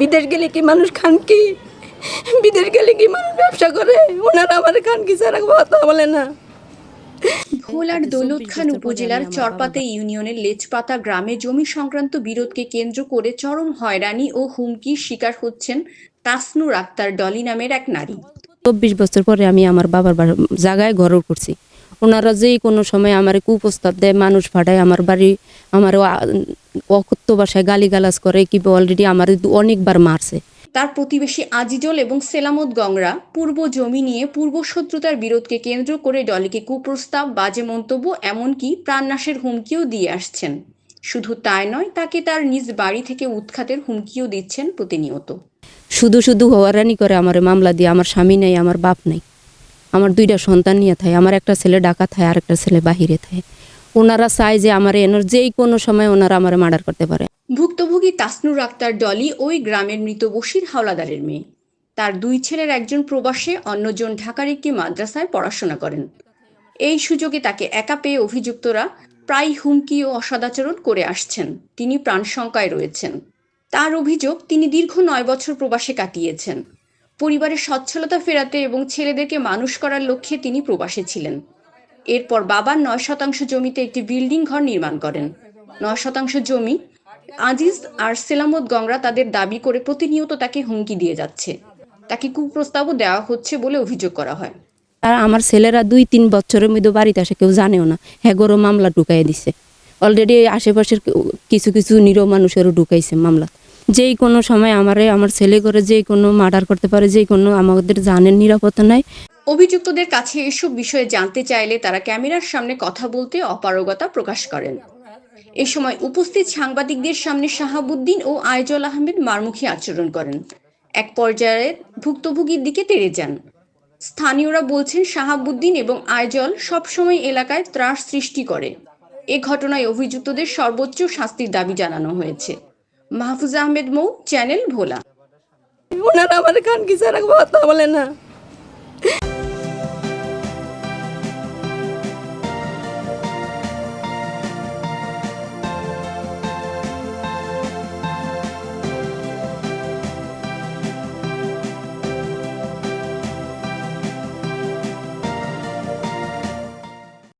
বিদেশ গেলে কি মানুষ খান কি? বিদেশ গেলে কি মানুষ ব্যবসা করে? ওনারা আমার খান কি ছাড়া কথা বলে না। ভোলার দৌলত খান উপজেলার চরপাতে ইউনিয়নের লেচপাতা গ্রামে জমি সংক্রান্ত বিরোধকে কেন্দ্র করে চরম হয়রানি ও হুমকির শিকার হচ্ছেন তাসনুর আক্তার ডলি নামের এক নারী। চব্বিশ বছর পরে আমি আমার বাবার জায়গায় ঘর করছি। ওনারা যেই কোনো সময় আমার কুপ্রস্তাব দেয় মানুষ ফাটায় আমার বাড়ি আমার অকথ্য ভাষায় গালিগালাজ করে কি অলরেডি আমার অনেকবার মারছে। তার প্রতিবেশী আজিজল এবং সেলামত গংরা পূর্ব জমি নিয়ে পূর্ব শত্রুতার বিরোধকে কেন্দ্র করে ডলিকে কুপ্রস্তাব বাজে মন্তব্য এমনকি প্রাণনাশের হুমকিও দিয়ে আসছেন। শুধু তাই নয় তাকে তার নিজ বাড়ি থেকে উৎখাতের হুমকিও দিচ্ছেন প্রতিনিয়ত। শুধু শুধু হওয়ারানি করে আমার মামলা দিয়ে আমার স্বামী নেই আমার বাপ নেই। আমার দুইটা সন্তান নিয়ে থাকে, আমার একটা ছেলে ঢাকা থাকে আর একটা ছেলে বাহিরে থাকে। ওনারা চায় যে আমার এনার যেই কোনো সময় ওনারা আমার মার্ডার করতে পারে। ভুক্তভোগী তাসনুর আক্তার ডলি ওই গ্রামের মৃত বশির হাওলাদারের মেয়ে। তার দুই ছেলের একজন প্রবাসে, অন্যজন ঢাকার একটি মাদ্রাসায় পড়াশোনা করেন। এই সুযোগে তাকে একা পেয়ে অভিযুক্তরা প্রায় হুমকি ও অসদাচরণ করে আসছেন। তিনি প্রাণশঙ্কায় রয়েছেন। তার অভিযোগ, তিনি দীর্ঘ নয় বছর প্রবাসে কাটিয়েছেন। পরিবারের সচ্ছলতা ফেরাতে এবং ছেলেদেরকে মানুষ করার লক্ষ্যে তিনি প্রবাসে ছিলেন। এরপর বাবার নয় শতাংশ জমিতে একটি বিল্ডিং ঘর নির্মাণ করেন। নয় শতাংশ জমি আজিজ আর সেলামত গংরা তাদের দাবি করে প্রতিনিয়ত তাকে হুমকি দিয়ে যাচ্ছে। তাকে কুপ্রস্তাবও দেওয়া হচ্ছে বলে অভিযোগ করা হয়। আর আমার ছেলেরা দুই তিন বছরের মধ্যে বাড়িতে আসে, কেউ জানেও না। হ্যাগরও মামলা ঢুকাই দিছে। অলরেডি আশেপাশের কিছু কিছু নিরহ মানুষেরও ঢুকাইছে মামলা। যেই কোনো সময় আমারে, আমার ছেলে করে যে কোনো মার্ডার করতে পারে, যেই কোনো আমাদের জানের নিরাপত্তা নাই। অভিযুক্তদের কাছে এসব বিষয়ে জানতে চাইলে তারা ক্যামেরার সামনে কথা বলতে অপারগতা প্রকাশ করেন। এ সময় উপস্থিত সাংবাদিকদের সামনে শাহাবুদ্দিন ও আয়জল আহমেদ মারমুখী আচরণ করেন। এক পর্যায়ে ভুক্তভোগীর দিকে তেড়ে যান। স্থানীয়রা বলছেন, শাহাবুদ্দিন এবং আয়জল সবসময় এলাকায় ত্রাস সৃষ্টি করে। এ ঘটনায় অভিযুক্তদের সর্বোচ্চ শাস্তির দাবি জানানো হয়েছে। মাহফুজা আহমেদ মৌ চ্যানেল ভোলা। ওনারা আমার খান কি ছাড়া কথা বলে না।